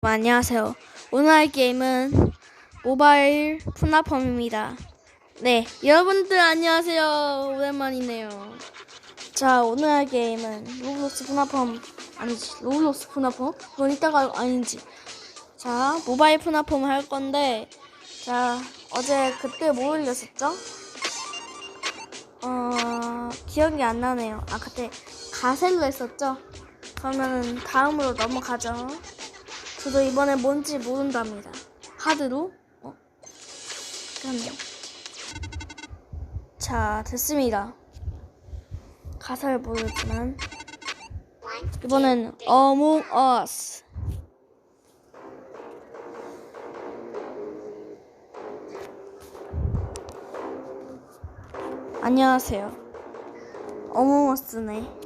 안녕하세요. 오늘 할 게임은 모바일 푸나펌입니다. 네, 여러분들 안녕하세요. 오랜만이네요. 자, 오늘 할 게임은 로블록스 푸나펌 아니지, 로블록스 푸나펌? 그건 이따가 아닌지. 자, 모바일 푸나펌 할 건데, 자, 어제 그때 뭐 올렸었죠? 어, 기억이 안 나네요. 아, 그때 가셀로 했었죠? 그러면은 다음으로 넘어가죠. 저도 이번에 뭔지 모른답니다. 하드로? 어? 그렇네요. 자, 됐습니다. 가사를 모르지만 이번엔 Among Us. 안녕하세요. Us네.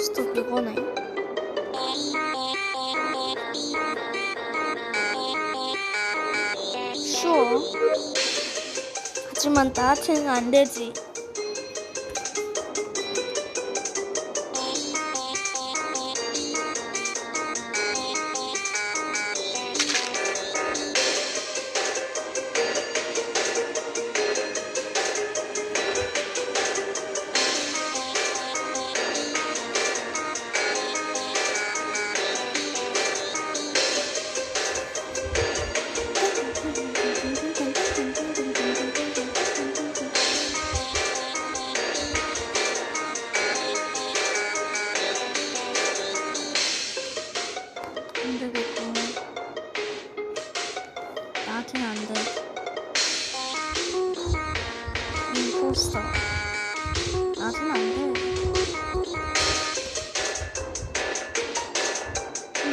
임포스터 그거네. 쉬워. 하지만 나한테는 안 되지.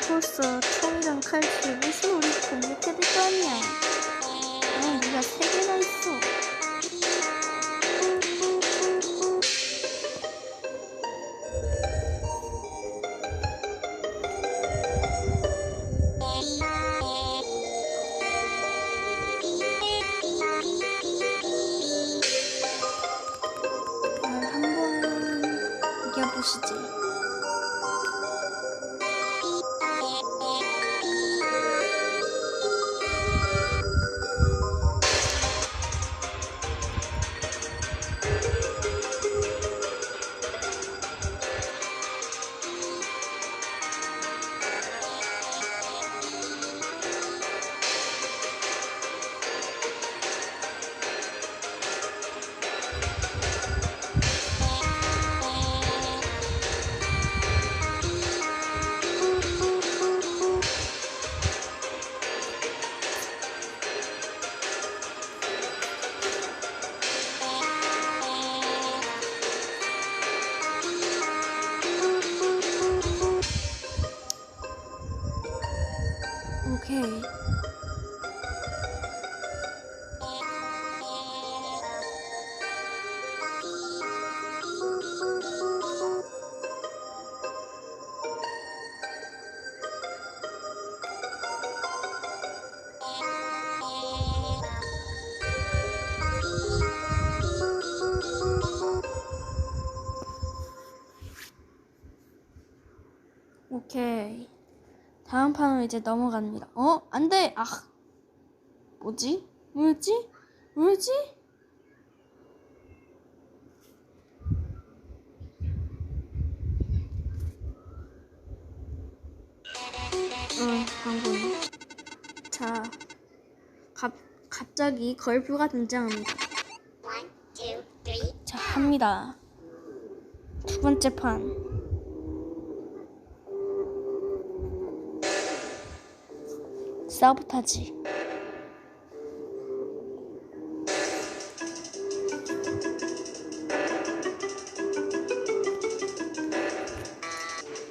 임포스터 총이랑 칼치 무슨 우리 공격해도 뻔이야. 어, 우리가 세 개나 있어. 오 다음 판으로 이제 넘어갑니다. 어? 안 돼! 아! 뭐지? 뭐였지? 뭐였지? 응, 방금. 자, 갑, 갑자기 걸프가 등장합니다. 자, 합니다. 두 번째 판. 사보타지.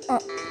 어.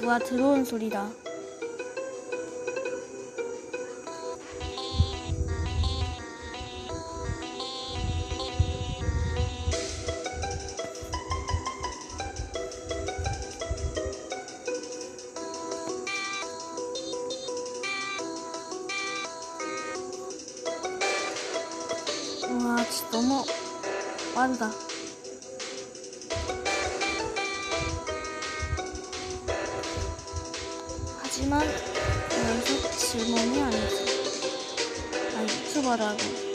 누가 들어온 소리다. 와, 진짜 너무 빠르다. 하지만 여기서 질문이 아니지. 나 유튜버라고.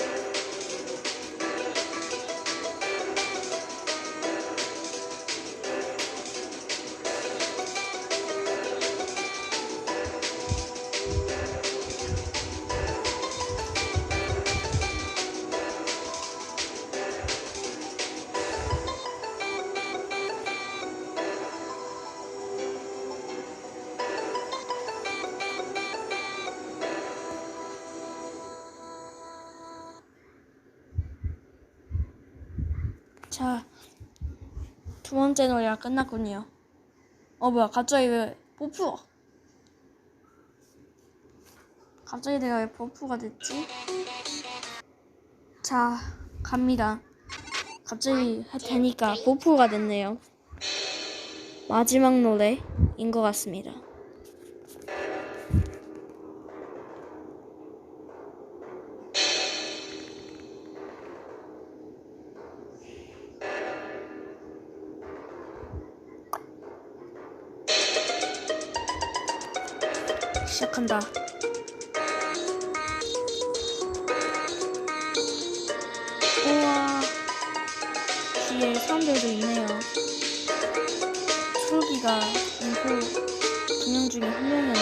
두 번째 노래가 끝났군요. 어, 뭐야, 갑자기 왜 버프? 갑자기 내가 왜 버프가 됐지? 자, 갑니다. 갑자기 할 테니까 버프가 됐네요. 마지막 노래인 것 같습니다. 시작한다. 우와, 뒤에 사람들도 있네요. 초록이가 인포 두명 중에 한 명이었네.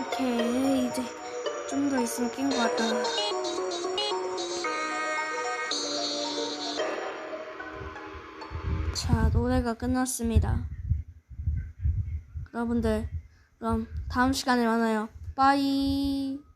오케이, 이제 좀 더 있으면 깬것 같다. 자, 노래가 끝났습니다. 여러분들, 그럼 다음 시간에 만나요. 빠이.